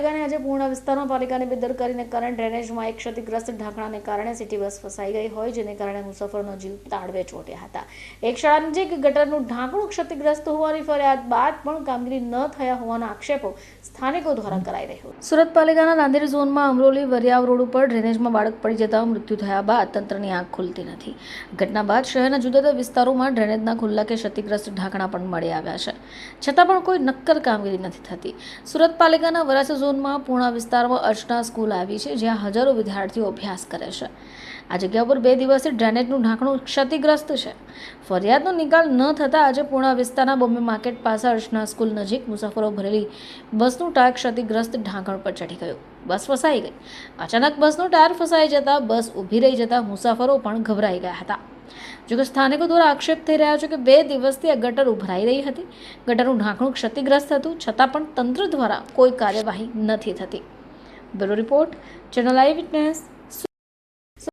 આજે પૂર્ણ વિસ્તારમાં પાલિકાની બેદરકારીને કારણે ડ્રેનેજમાં એક ક્ષતિગ્રસ્ત ઢાંકણાને કારણે સિટી બસ ફસાઈ ગઈ હોય, જેને કારણે મુસાફરોનો જીવ તાળવે ચોટ્યા હતા. એક શાળા નજીક ગટરનું ઢાંકણું ક્ષતિગ્રસ્ત હોવાની ફરિયાદ બાદ પણ કામગીરી ન થયા હોવાના આક્ષેપો સ્થાનિકો દ્વારા કરાઈ રહ્યો સુરત પાલિકાના નાંદેડ ઝોનમાં અમરોલી વરિયાવ રોડ ઉપર ડ્રેનેજમાં બાળક પડી જતા મૃત્યુ થયા બાદ તંત્રની આંખ ખુલતી નથી. ઘટના બાદ શહેરના જુદા જુદા વિસ્તારોમાં ડ્રેનેજના ખુલ્લા કે ક્ષતિગ્રસ્ત ઢાંકણા પણ મળી આવ્યા છે. છતાં પણ કોઈ નક્કર કામગીરી નથી થતી. સુરત પાલિકાના વરાછા ઝોનમાં પૂણા વિસ્તારમાં અર્ચના સ્કૂલ આવી છે, જ્યાં હજારો વિદ્યાર્થીઓ અભ્યાસ કરે છે. આ જગ્યા પર બે દિવસથી ડ્રેનેજનું ઢાંકણું ક્ષતિગ્રસ્ત છે. ફરિયાદનો નિકાલ ન થતાં આજે પૂર્ણા વિસ્તારના બોમ્બે માર્કેટ પાસે અર્ચના સ્કૂલ નજીક મુસાફરો ભરેલી બસનું ટાયર ક્ષતિગ્રસ્ત ઢાંકણ પર ચડી ગયું. બસ ફસાઈ ગઈ. અચાનક બસનું ટાયર ફસાઈ જતાં બસ ઊભી રહી જતાં મુસાફરો પણ ગભરાઈ ગયા હતા. જોકે સ્થાનિકો દ્વારા આક્ષેપ થઈ રહ્યો છે કે બે દિવસથી આ ગટર ઉભરાઈ રહી હતી. ગટરનું ઢાંકણું ક્ષતિગ્રસ્ત હતું, છતાં પણ તંત્ર દ્વારા કોઈ કાર્યવાહી નથી થતી. Bureau report, channel eye witness